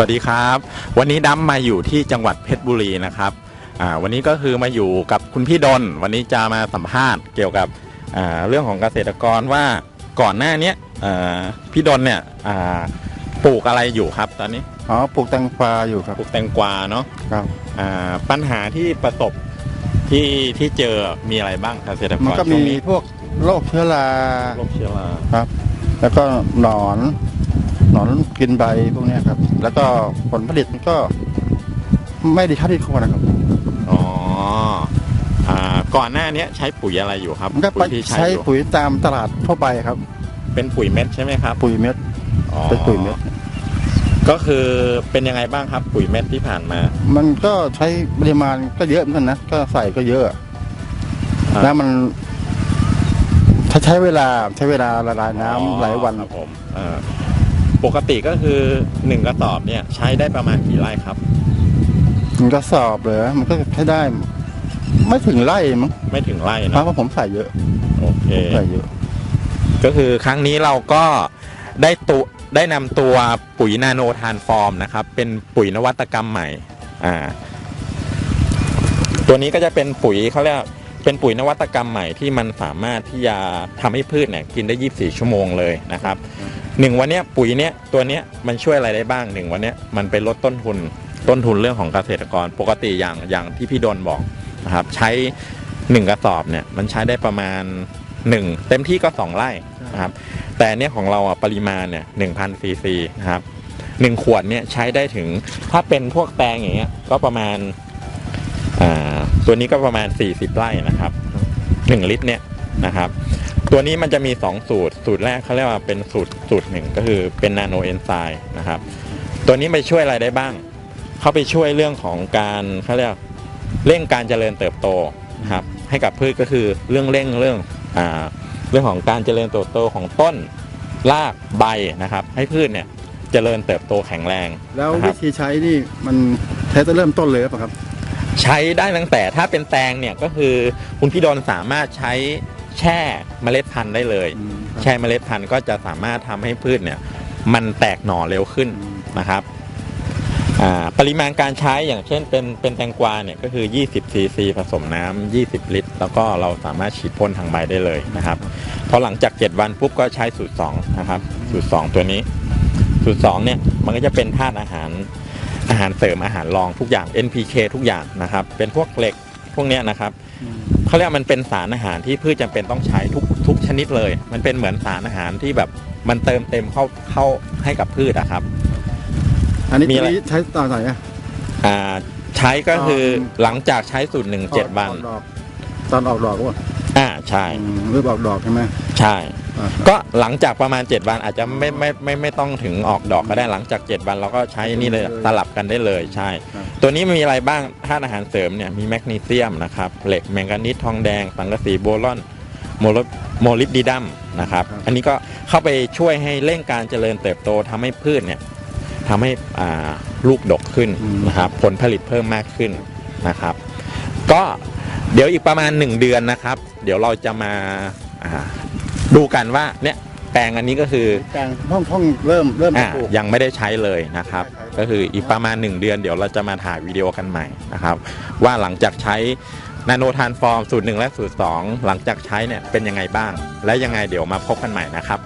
สวัสดีครับ วันนี้ดัมมาอยู่ที่จังหวัดเพชรบุรีนะครับอ่าวันนี้ก็คือมาอยู่กับคุณพี่ดน วันนี้จะมาสัมภาษณ์เกี่ยวกับอ่าเรื่องของเกษตรกรว่าก่อนหน้าเนี้ยอ่าพี่ดนเนี่ยอ่าปลูกอะไรอยู่ครับตอนนี้อ๋อปลูกแตงกวาอยู่ครับปลูกแตงกวาเนาะครับอ่าปัญหาที่ประสบที่ที่เจอมีอะไรบ้างเกษตรกมันรก็ช่วมีงนี้พวกโรคเชื้อราโรคเชื้อราครับ แล้วก็หนอนหน อนกินใบพวกเนี้ยครับ แล้วก็ผลผลิตมันก็ไม่ดีเท่าที่ควรนะครับ อ๋ออ่าก่อนหน้าเนี้ยใช้ปุ๋ยอะไรอยู่ครับมันก็ไปปุ๋ยที่ใช้ใช้อยู่ปุ๋ยตามตลาดทั่วไปครับ เป็นปุ๋ยเม็ดใช่ไหมครับปุ๋ยเม็ดอ๋อเป็นปุ๋ยเม็ด ก็คือเป็นยังไงบ้างครับปุ๋ยเม็ดที่ผ่านมา มันก็ใช้ปริมาณก็เยอะเหมือนกันนะ ก็ใส่ก็เยอะอ่าแล้วมันถ้าใช้เวลาใช้เวลาละลายน้ำหลายวัน ครับผมเอ่อ ปกติก็คือหนึ่งกระสอบเนี่ยใช้ได้ประมาณกี่ไร่ครับมันก็สอบเลยมันก็ใช้ได้ ไม่ถึงไร่มั้งไม่ถึงไร่เพนะราะว่าผมใส่เยอะโอเค ใส่เยอะ ก็คือครั้งนี้เราก็ได้ตัวได้นำตัวปุ๋ยนาโนทานฟอร์มนะครับ เป็นปุ๋ยนวัตกรรมใหม่อ่าตัวนี้ก็จะเป็นปุ๋ยเขาเรียกเป็นปุ๋ยนวัตกรรมใหม่ที่มันสามารถที่จะทำให้พืชเนี่ยกินได้ 24 ชั่วโมงเลยนะครับ หนึ่งวันเนี้ยปุ๋ยเนี้ยตัวเนี้ยมันช่วยอะไรได้บ้างหนึ่งวันเนี้ยมันไปลดต้นทุนต้นทุนเรื่องของเกษตรกรปกติอย่างอย่างที่พี่ดนบอกนะครับใช้หนึ่งกระสอบเนี่ยมันใช้ได้ประมาณหนึ่งเต็มที่ก็สองไร่นะครับแต่เนี้ยของเราอะปริมาณเนี่ยหนึ่งพันซีซีนะครับหนึ่งขวดเนี่ยใช้ได้ถึงถ้าเป็นพวกแตงอย่างเงี้ยก็ประมาณอ่าตัวนี้ก็ประมาณ 40 ไร่นะครับหนึ่งลิตรเนี่ยนะครับ ตัวนี้มันจะมี 2 สูตร สูตรแรกเขาเรียกว่าเป็นสูตรสูตรหนึ่งก็คือเป็นนาโนเอนไซม์นะครับ ตัวนี้ไปช่วยอะไรได้บ้าง เข้าไปช่วยเรื่องของการเขาเรียกเร่งการเจริญเติบโตนะครับให้กับพืชก็คือเรื่องเร่งเรื่องอ่าเรื่องของการเจริญเติบโตของต้นรากใบนะครับ ให้พืชเนี่ยเจริญเติบโตแข็งแรงแล้วนะครัวิบธีใช้นี่มันใช้ตั้งเริ่มต้นเลยหรือเปล่ะครับ ใช้ได้ตั้งแต่ถ้าเป็นแตงเนี่ยก็คือคุณพี่ดนสามารถใช้ แช่เมล็ดพันธุ์ได้เลย แช่เมล็ดพันธุ์ก็จะสามารถทำให้พืชเนี่ยมันแตกหน่อเร็วขึ้นนะครับอ่าปริมาณการใช้อย่างเช่นเป็นเป็นแตงกวาเนี่ยก็คือ 20ซีซีผสมน้ำ20 ลิตร แล้วก็เราสามารถฉีดพ่นทางใบได้เลยนะครับพอหลังจาก 7 วันปุ๊บก็ใช้สูตร2นะครับสูตร 2 ตัวนี้ สูตร 2 เนี่ยมันก็จะเป็นธาตุอาหารอาหารเสริมอาหารรองทุกอย่าง NPK ทุกอย่างนะครับ เป็นพวกเหล็กพวกเนี้ยนะครับ เขาเรียกว่ามันเป็นสารอาหารที่พืชจำเป็นต้องใช้ทุกทุกชนิดเลย มันเป็นเหมือนสารอาหารที่แบบมันเติมเต็มเข้าเข้าให้กับพืชอะครับ อันนี้มีตัวอะไรนี้ใช้ตอนไหนอะอ่าใช้ก็คือตอนหลังจากใช้สูตรหนึ่งเจ็ดวันออกดอกตอนออกดอกก็อ่าใช่หรือออกดอกใช่ไหมใช่อ่า ก็หลังจากประมาณ 7 วันอาจจะไม่ไม่ไม่ไม่ต้องถึงออกดอกก็ได้หลังจาก 7 วันเราก็ใช้นี่เลยสลับกันได้เลยใช่ ตัวนี้มีอะไรบ้างธาตุอาหารเสริมเนี่ยมีแมกนีเซียมนะครับเหล็กแมงกานีสทองแดง สังกะสีโบรอนโมลโมลิบดีดัมนะครับอันนี้ก็เข้าไปช่วยให้เร่งการเจริญเติบโตทำให้พืชเนี่ยทำให้อ่าลูกดกขึ้นนะครับผลผลิตเพิ่มมากขึ้นนะครับ ก็เดี๋ยวอีกประมาณ 1 เดือนนะครับ เดี๋ยวเราจะมาอ่า ดูกันว่าเนี่ยแปลงอันนี้ก็คือกลางห้องห้องเริ่มเริ่มอ่าปลูก ยังไม่ได้ใช้เลยนะครับไม่ได้ใช้เลยก็คืออีกประมาณ 1 เดือนเดี๋ยวเราจะมาถ่ายวิดีโอกันใหม่นะครับ ว่าหลังจากใช้นาโนทานฟอร์มสูตรหนึ่งและสูตร 2 หลังจากใช้เนี่ยเป็นยังไงบ้าง และยังไงเดี๋ยวมาพบกันใหม่นะครับ